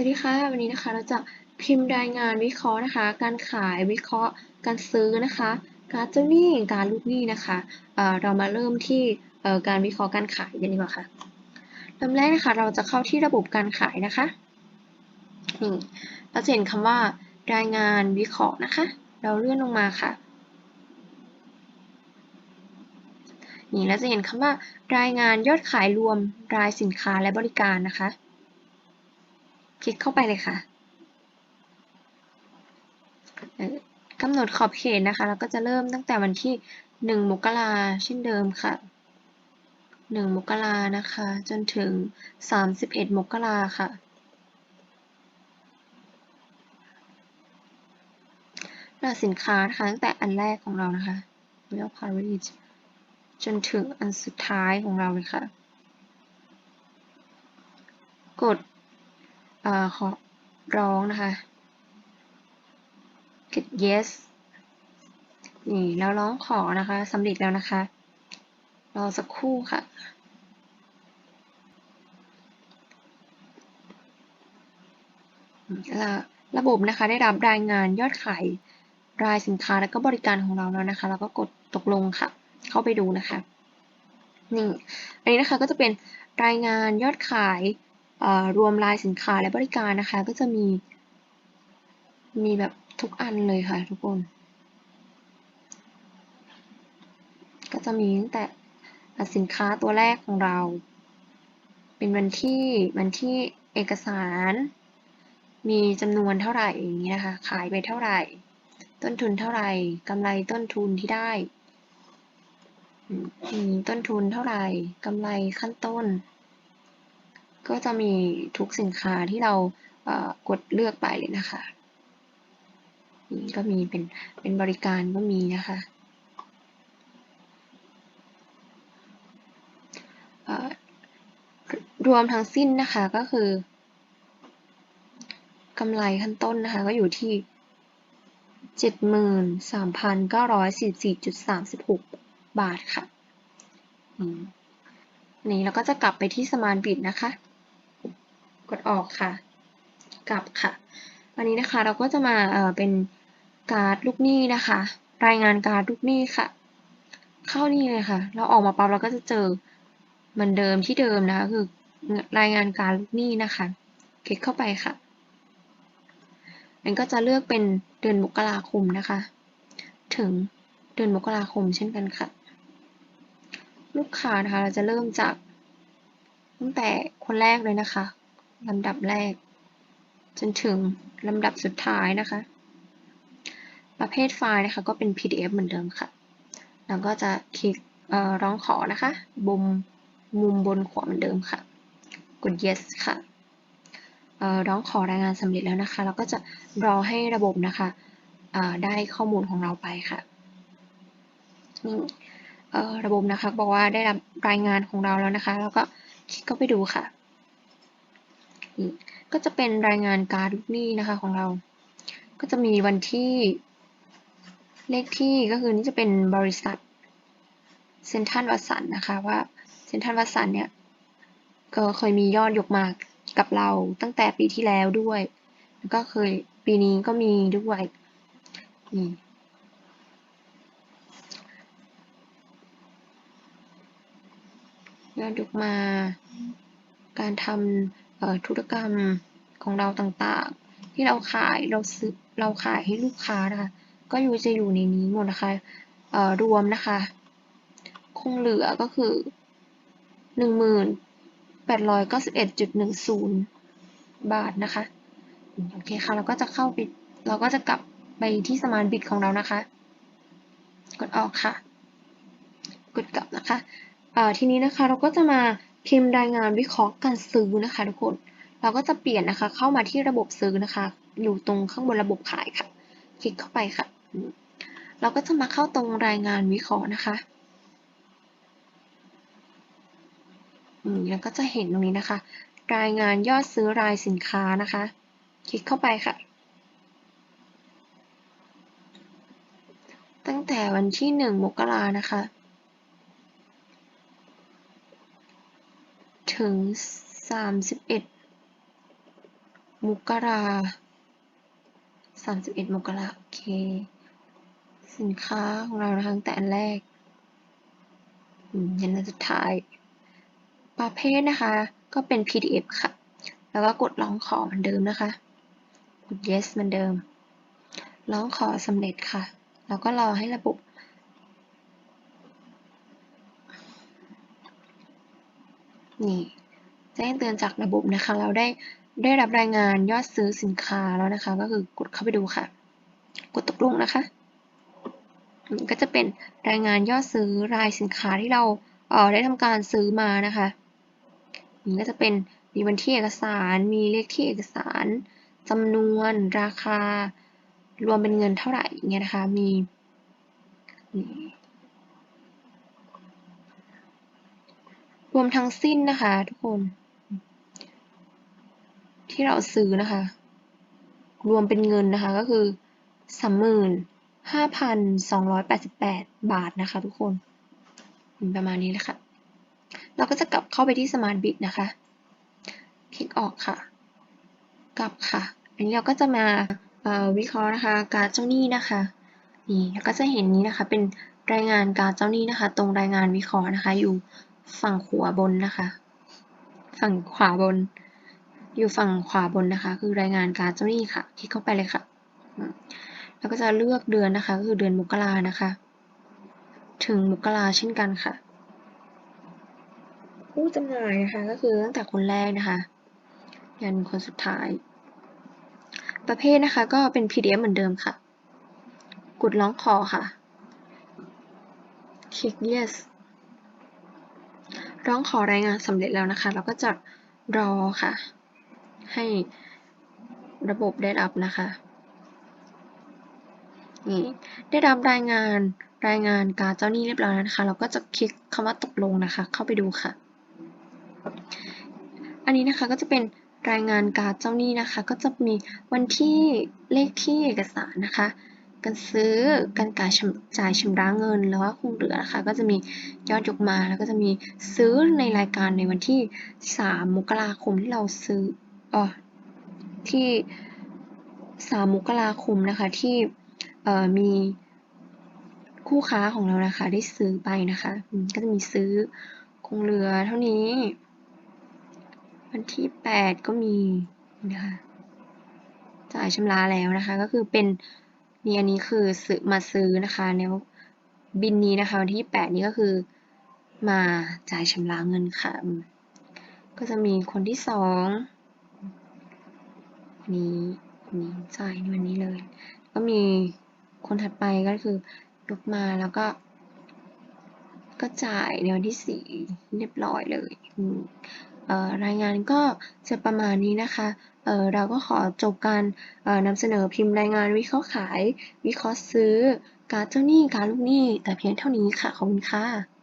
วัสดีค่ะ วันนี้นะคะเราจะพิมพ์รายงานวิเคราะห์นะคะ การขายวิเคราะห์ การซื้อนะคะ การเจ้าหนี้การลูกหนี้นะคะเอ่อเรามาเริ่มที่การวิเคราะห์การขายกันดีกว่าค่ะเริ่มแรกนะคะเราจะเข้าที่ระบบการขายนะคะนี่เราจะเห็นคำว่า รายงานวิเคราะห์นะคะ เราเลื่อนลงมาค่ะนี่เราจะเห็นคำว่า รายงานยอดขายรวมรายสินค้าและบริการนะคะ คลิกเข้าไปเลยค่ะกำหนดขอบเขตนะคะ แล้วก็จะเริ่มตั้งแต่วันที่1มกราเช่นเดิมค่ะ1มกรานะคะ จนถึง31มกราค่ะราสินค้านะคะตั้งแต่อันแรกของเรานะคะ Real Paris จนถึงอันสุดท้ายของเราเลยค่ะ กด ขอร้องนะคะกด yes นี่แล้วร้องขอนะคะสำเร็จแล้วนะคะ รอสักครู่ค่ะระบบนะคะได้รับรายงานยอดขายรายสินค้าและก็บริการของเราแล้วนะคะ แล้วก็กดตกลงค่ะ เข้าไปดูนะคะนี่อันนี้นะคะก็จะเป็นรายงานยอดขาย รวมรายสินค้าและบริการนะคะ ก็จะมี มีแบบทุกอันเลยค่ะทุกคน ก็จะมีตั้งแต่สินค้าตัวแรกของเรา เป็นวันที่วันที่เอกสาร มีจำนวนเท่าไหร่อย่างนี้นะคะขายไปเท่าไหร่ ต้นทุนเท่าไหร่กำไรต้นทุนที่ได้ต้นทุนเท่าไหร่กำไรขั้นต้น ก็จะมีทุกสินค้าที่เรากดเลือกไปเลยนะคะนี่ก็มีเป็นเป็นบริการก็มีนะคะรวมทั้งสิ้นนะคะก็คือกำไรขั้นต้นนะคะก็อยู่ที่ 73,944.36 บาทค่ะนี่เราก็จะกลับไปที่สมานบิดนะคะ กดออกค่ะ กลับค่ะ วันนี้นะคะเราก็จะมาเอ่อเป็นการ์ดลูกหนี้นะคะ รายงานการ์ดลูกหนี้ค่ะ เข้านี่เลยค่ะ เราออกมาปั๊บเราก็จะเจอเหมือนเดิมที่เดิมนะคะคือรายงานการลูกหนี้นะคะ คลิกเข้าไปค่ะอันก็จะเลือกเป็นเดือนมกราคมนะคะ ถึงเดือนมกราคมเช่นกันค่ะ ลูกค้านะคะเราจะเริ่มจากตั้งแต่คนแรกเลยนะคะ ลำดับแรก จนถึงลำดับสุดท้ายนะคะ ประเภทไฟล์นะคะก็เป็น PDF เหมือนเดิมค่ะ แล้วก็จะคลิกร้องขอนะคะบมมุมบนขวาเหมือนเดิมค่ะ กด yes ค่ะร้องขอรายงานสำเร็จแล้วนะคะ เราก็จะรอให้ระบบนะคะได้ข้อมูลของเราไปค่ะนี่ระบบนะคะบอกว่าได้รับรายงานของเราแล้วนะคะ แล้วก็คลิกเข้าไปดูค่ะ ก็จะเป็นรายงานการลูกหนี้นะคะของเรา ก็จะมีวันที่ เลขที่ก็คือนี่จะเป็นบริษัทเซนทันวัสันนะคะว่าเซนทันวัสันเนี่ยก็เคยมียอดยกมากับเราตั้งแต่ปีที่แล้วด้วย แล้วก็เคยปีนี้ก็มีด้วยนี่ยอดยกมา การทำ ธุรกรรมของเราต่างๆ ที่เราขายเราซื้อเราขายให้ลูกค้านะคะ ก็อยู่จะอยู่ในนี้หมดนะคะรวมนะคะ คงเหลือก็คือหนึ่งหมื่น891.10 บาทนะคะโอเคค่ะ เราก็จะเข้าไปเราก็จะกลับไปที่สมานบิดของเรานะคะ กดออกค่ะ กดกลับนะคะทีนี้นะคะเราก็จะมา พิมพ์รายงานวิเคราะห์การซื้อนะคะทุกคน เราก็จะเปลี่ยนนะคะ เข้ามาที่ระบบซื้อนะคะ อยู่ตรงข้างบนระบบขายค่ะ คลิกเข้าไปค่ะ เราก็จะมาเข้าตรงรายงานวิเคราะห์นะคะแล้วก็จะเห็นตรงนี้นะคะ รายงานยอดซื้อรายสินค้านะคะ คลิกเข้าไปค่ะ ตั้งแต่วันที่ 1 มกรานะคะ ถึง 31 มกราสามสิบเอ็ดมกราโอเค สินค้าของเรานะคะตั้งแต่อันแรกอืมยันอันสุดท้าย ประเภทนะคะ ก็เป็น PDF ค่ะ แล้วก็กดร้องขอเหมือนเดิมนะคะ กด yes เหมือนเดิม ร้องขอสำเร็จค่ะ แล้วก็รอให้ระบบ นี่แจ้งเตือนจากระบบนะคะ เราได้ได้รับรายงานยอดซื้อสินค้าแล้วนะคะ ก็คือกดเข้าไปดูค่ะ กดตกลงนะคะก็จะเป็นรายงานยอดซื้อรายสินค้าที่เราเอ่อได้ทำการซื้อมานะคะนี่ก็จะเป็นมีวันที่เอกสาร มีเลขที่เอกสารจำนวน ราคา รวมเป็นเงินเท่าไหร่อย่างเงี้ยนะคะ มีนี่ร วมทั้งสิ้นนะคะทุกคน ที่เราซื้อนะคะ รวมเป็นเงินนะคะก็คือสามหมื่นห้าพันสองร้อยแปดสิบแปดบาทนะคะทุกคนประมาณนี้เลยค่ะ เราก็จะกลับเข้าไปที่ Smart Bit นะคะ คลิกออกค่ะ กลับค่ะ อันนี้เราก็จะมาวิเคราะห์นะคะการเจ้าหนี้นะคะ นี่แล้วก็จะเห็นนี้นะคะเป็นรายงานการเจ้าหนี้นะคะ ตรงรายงานวิเคราะห์นะคะ อยู่ ฝั่งขวาบนนะคะ ฝั่งขวาบน อยู่ฝั่งขวาบนนะคะ คือรายงานการเจ้าหนี้ค่ะ คลิกเข้าไปเลยค่ะ แล้วก็จะเลือกเดือนนะคะก็คือเดือนมกรานะคะ ถึงมกราเช่นกันค่ะ ผู้จำหน่ายนะคะก็คือตั้งแต่คนแรกนะคะ ยันคนสุดท้าย ประเภทนะคะก็เป็น PDF เหมือนเดิมค่ะ กดร้องขอค่ะ คลิก yes ร้องขอรายงานสำเร็จแล้วนะคะ เราก็จะรอค่ะ ให้ระบบได้รับนะคะนี่ได้รับรายงานรายงานการเจ้าหนี้เรียบร้อยแล้วนะคะ เราก็จะคลิกคำว่าตกลงนะคะ เข้าไปดูค่ะ อันนี้นะคะก็จะเป็นรายงานการเจ้าหนี้นะคะ ก็จะมีวันที่เลขที่เอกสารนะคะ การซื้อการจ่ายชำจ่ายชำระเงินแล้วก็คงเหลือนะคะก็จะมียอดยกมาแล้วก็จะมีซื้อในรายการในวันที่ 3 มกราคมที่เราซื้อเออที่ 3 มกราคมนะคะที่มีคู่ค้าของเรานะคะ ได้ซื้อไปนะคะ ก็จะมีซื้อคงเหลือเท่านี้ วันที่ 8 ก็มีนะคะจ่ายชำระแล้วนะคะ ก็คือเป็น นี่อันนี้คือซื้อมาซื้อนะคะแล้วบินนี้นะคะวันที่ 8 นี้ก็คือมาจ่ายชำระเงินค่ะ ก็จะมีคนที่สองนี้นี้จ่ายในวันนี้เลย ก็มีคนถัดไปก็คือยกมาแล้วก็ ก็จ่ายในวันที่สี่เรียบร้อยเลยรายงานก็จะประมาณนี้นะคะ เราก็ขอจบการนำเสนอพิมพ์รายงานวิเคราะห์ขาย วิเคราะห์ซื้อ การเจ้าหนี้การลูกหนี้แต่เพียงเท่านี้ค่ะ ขอบคุณค่ะ